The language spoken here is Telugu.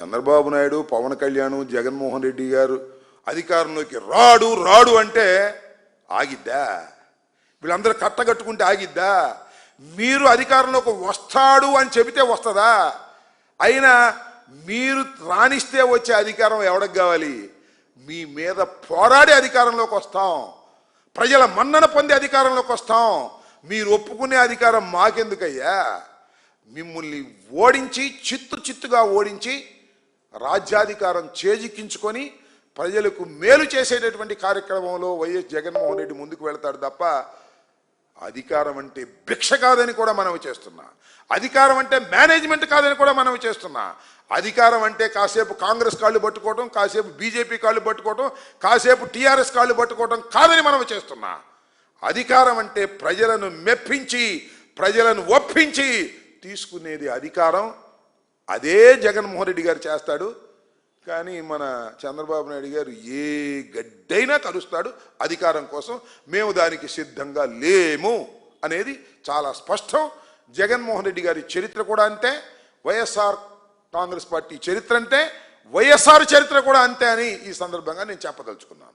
చంద్రబాబు నాయుడు పవన్ కళ్యాణ్ జగన్మోహన్ రెడ్డి గారు అధికారంలోకి రాడు రాడు అంటే ఆగిద్దా? వీళ్ళందరూ కట్టగట్టుకుంటే ఆగిద్దా? మీరు అధికారంలోకి వస్తాడు అని చెబితే వస్తుందా? అయినా మీరు రాణిస్తే వచ్చే అధికారం ఎవరికి కావాలి? మీ మీద పోరాడే అధికారంలోకి వస్తాం. ప్రజల మన్నన పొందే అధికారంలోకి వస్తాం. మీరు ఒప్పుకునే అధికారం మాకెందుకయ్యా? మిమ్మల్ని ఓడించి చిత్తు చిత్తుగా ఓడించి రాజ్యాధికారం చేజిక్కించుకొని ప్రజలకు మేలు చేసేటటువంటి కార్యక్రమంలో వైఎస్ జగన్మోహన్ రెడ్డి ముందుకు వెళ్తాడు తప్ప అధికారం అంటే భిక్ష కాదని కూడా మనవి చేస్తున్నా. అధికారం అంటే మేనేజ్మెంట్ కాదని కూడా మనవి చేస్తున్నా. అధికారం అంటే కాసేపు కాంగ్రెస్ కాళ్ళు పట్టుకోవటం కాసేపు బీజేపీ కాళ్ళు పట్టుకోవటం కాసేపు టీఆర్ఎస్ కాళ్ళు పట్టుకోవటం కాదని మనవి చేస్తున్నా. అధికారం అంటే ప్రజలను మెప్పించి ప్రజలను ఒప్పించి తీసుకునేది అధికారం. అదే జగన్మోహన్ రెడ్డి గారు చేస్తాడు. కానీ మన చంద్రబాబు నాయుడు గారు ఏ గడ్డైనా కలుస్తాడు అధికారం కోసం. మేము దానికి సిద్ధంగా లేము అనేది చాలా స్పష్టం. జగన్మోహన్ రెడ్డి గారి చరిత్ర కూడా అంతే. వైఎస్ఆర్ కాంగ్రెస్ పార్టీ చరిత్ర అంటే వైఎస్ఆర్ చరిత్ర కూడా అంతే అని ఈ సందర్భంగా నేను చెప్పదలుచుకున్నాను.